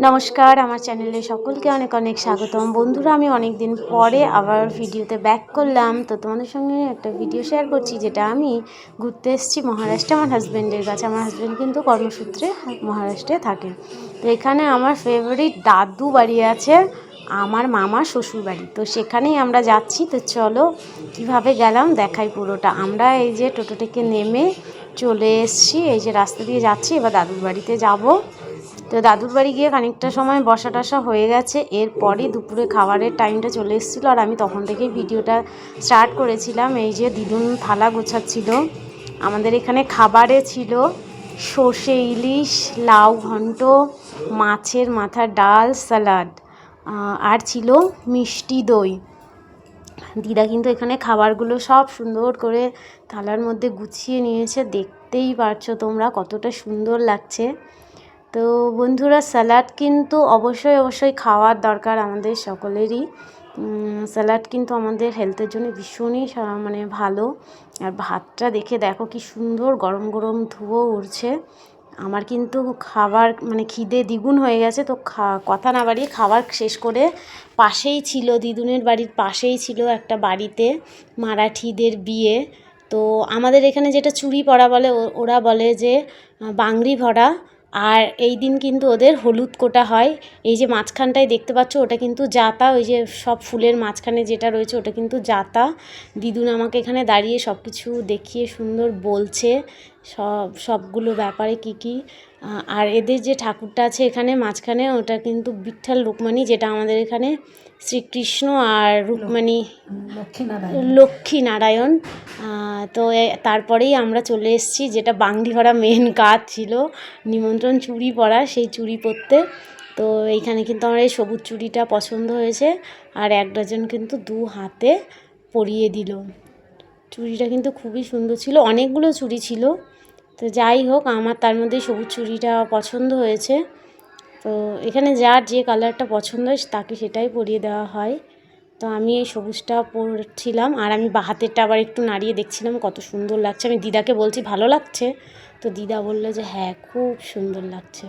নমস্কার, আমার চ্যানেলে সকলকে অনেক অনেক স্বাগতম। বন্ধুরা, আমি অনেক দিন পরে আবার ভিডিওতে ব্যাক করলাম। তো তোমাদের সঙ্গে একটা ভিডিও শেয়ার করছি, যেটা আমি ঘুরতে এসেছি মহারাষ্ট্রে, আমার হাজব্যান্ডের কাছে। আমার হাজব্যান্ড কিন্তু কর্মসূত্রে মহারাষ্ট্রে থাকে তো এখানে আমার ফেভারিট দাদু বাড়ি আছে, আমার মামা শ্বশুর বাড়ি। তো সেখানেই আমরা যাচ্ছি। তো চলো, কীভাবে গেলাম দেখাই পুরোটা। আমরা এই যে টোটো থেকে নেমে চলে এসেছি, এই যে রাস্তা দিয়ে যাচ্ছি, এবার দাদুর বাড়িতে যাব। তো দাদুর বাড়ি গিয়ে খানিকটা সময় বসা টসা হয়ে গেছে। এরপরই দুপুরে খাবারের টাইমটা চলে এসেছিল আর আমি তখন থেকেই ভিডিওটা স্টার্ট করেছিলাম। এই যে দিদুন থালা গোছাচ্ছিল। আমাদের এখানে খাবারে ছিল সর্ষে ইলিশ, লাউ ঘন্ট, মাছের মাথার ডাল স্যালাড আর ছিল মিষ্টি দই। দিদা কিন্তু এখানে খাবারগুলো সব সুন্দর করে থালার মধ্যে গুছিয়ে নিয়েছে। দেখতেই পারছ তোমরা কতটা সুন্দর লাগছে। তো বন্ধুরা স্যালাড কিন্তু অবশ্যই অবশ্যই খাওয়ার দরকার আমাদের সকলেরই। স্যালাড কিন্তু আমাদের হেলথের জন্য ভীষণই মানে ভালো। আর ভাতটা দেখে দেখো কি সুন্দর গরম গরম ধুয়ো উঠছে আমার কিন্তু খাবার মানে খিদে দ্বিগুণ হয়ে গেছে, তো কথা না বাড়িয়ে খাবার শেষ করে পাশেই ছিল, দিদুনের বাড়ির পাশেই ছিল একটা বাড়িতে মারাঠিদের বিয়ে। তো আমাদের এখানে যেটা চুড়ি পরা বলে ওরা বলে যে বাংরি ভরা। আর এই দিন কিন্তু ওদের হলুদ কোটা হয়। এই যে মাঝখানটায় দেখতে পাচ্ছ, ওটা কিন্তু জাতা, ওই যে সব ফুলের মাঝখানে যেটা রয়েছে, ওটা কিন্তু জাতা। দিদুন আমাকে এখানে দাঁড়িয়ে সব কিছু দেখিয়ে সুন্দর বলছে, সব, সবগুলো ব্যাপারে কি কি। আর এদের যে ঠাকুরটা আছে এখানে মাঝখানে ওটা কিন্তু বিঠ্ঠাল রুকমানি যেটা আমাদের এখানে শ্রীকৃষ্ণ আর রুকমানি লক্ষ্মী নারায়ণ তো তারপরেই আমরা চলে এসেছি যেটা বাংলি ভরা মেন কাজ ছিল নিমন্ত্রণ চুড়ি পরা সেই চুড়ি পরতে। তো এইখানে কিন্তু আমার এই সবুজ চুড়িটা পছন্দ হয়েছে আর এক ডজন কিন্তু দু হাতে পরিয়ে দিল। চুড়িটা কিন্তু খুবই সুন্দর ছিল অনেকগুলো চুড়ি ছিল। তো যাই হোক, আমার তার মধ্যে সবুজ চুড়িটা পছন্দ হয়েছে। তো এখানে যার যে কালারটা পছন্দ হয়, তাকে সেটাই পরিয়ে দেওয়া হয়। তো আমি এই সবুজটা পরছিলাম, আর আমি বা হাতেরটা আবার একটু নাড়িয়ে দেখছিলাম, কত সুন্দর লাগছে। আমি দিদাকে বলছি, ভালো লাগছে? তো দিদা বলল যে হ্যাঁ খুব সুন্দর লাগছে।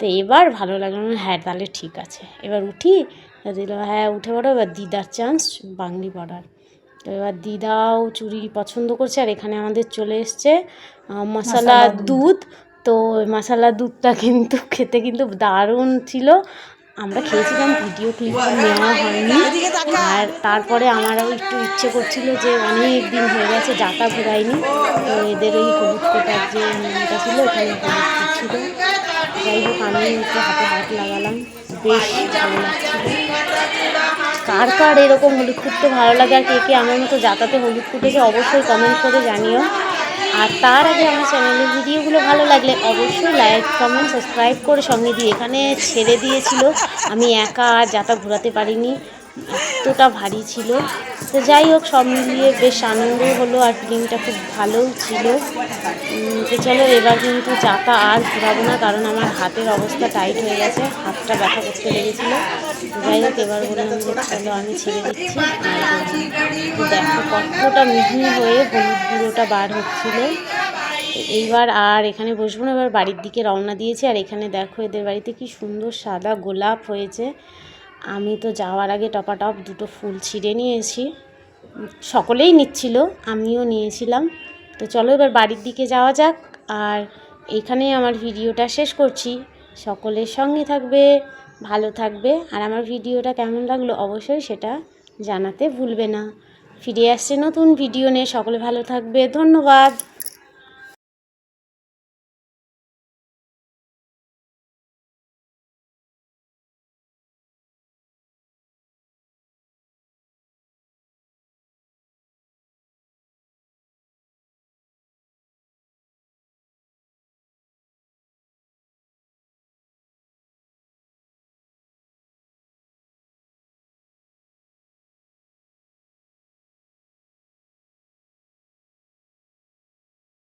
তো এবার ভালো লাগল হ্যাঁ তাহলে ঠিক আছে। এবার উঠি দিল হ্যাঁ উঠে পড়ো। এবার দিদার চান্স বাংলি পড়ার। তো এবার দিদাও চুড়ি পছন্দ করছে আর এখানে আমাদের চলে এসছে মশলা দুধ। তো মশলা দুধটা কিন্তু খেতে কিন্তু দারুণ ছিল। আমরা খেয়েছিলাম ভিডিও ক্লিপ নেওয়া হয়নি। আর তারপরে আমারও একটু ইচ্ছে করছিল যে অনেক দিন হয়ে গেছে যাতা ঘুরাইনি। তো এদের ওই কোটার যে নিয়মটা ছিল ওখানে হলুদ ছিল। যাই হোক আমি একটু হাতে হাত লাগালাম। বেশ ভালো লাগছিল। কার কার এরকম হলুদ ফুটতে ভালো লাগে আর কে কে আমার মতো যাতাতে হলুদ ফুটেছে অবশ্যই কমেন্ট করে জানিও। আর তার আগে আমার চ্যানেলের ভিডিওগুলো ভালো লাগলে অবশ্যই লাইক কমেন্ট সাবস্ক্রাইব করে সঙ্গে দিয়ে। এখানে ছেড়ে দিয়েছিল, আমি একা আর যাতা ঘোরাতে পারিনি। এতটা ভারী ছিল। তো যাই হোক, সব মিলিয়ে বেশ আনন্দ হলো আর ফিলিংটা খুব ভালোও ছিল। তো চলো, এবার কিন্তু চাকা আর ঘোরাবো না, কারণ আমার হাতের অবস্থা টাইট হয়ে গেছে, হাতটা ব্যথা করতে লেগেছিলো। যাই হোক, এবার বললাম যে চলো, আমি ছেড়ে দিচ্ছি। দেখো, কতটা মিহি হয়ে হলুদ গুঁড়োটা বার হচ্ছিল। এইবার আর এখানে বসবো না, এবার বাড়ির দিকে রওনা দিয়েছি। আর এখানে দেখো, এদের বাড়িতে কি সুন্দর সাদা গোলাপ হয়েছে। আমি তো যাওয়ার আগে টপাটপ দুটো ফুল ছিঁড়ে নিয়েছি। সকলেই নিচ্ছিল, আমিও নিয়েছিলাম। তো চলো এবার বাড়ির দিকে যাওয়া যাক, আর এখানেই আমার ভিডিওটা শেষ করছি। সকলের সঙ্গে থাকবে, ভালো থাকবে, আর আমার ভিডিওটা কেমন লাগল অবশ্যই সেটা জানাতে ভুলবে না। ফিরে আসছে নতুন ভিডিও নিয়ে, সকলে ভালো থাকবে, ধন্যবাদ।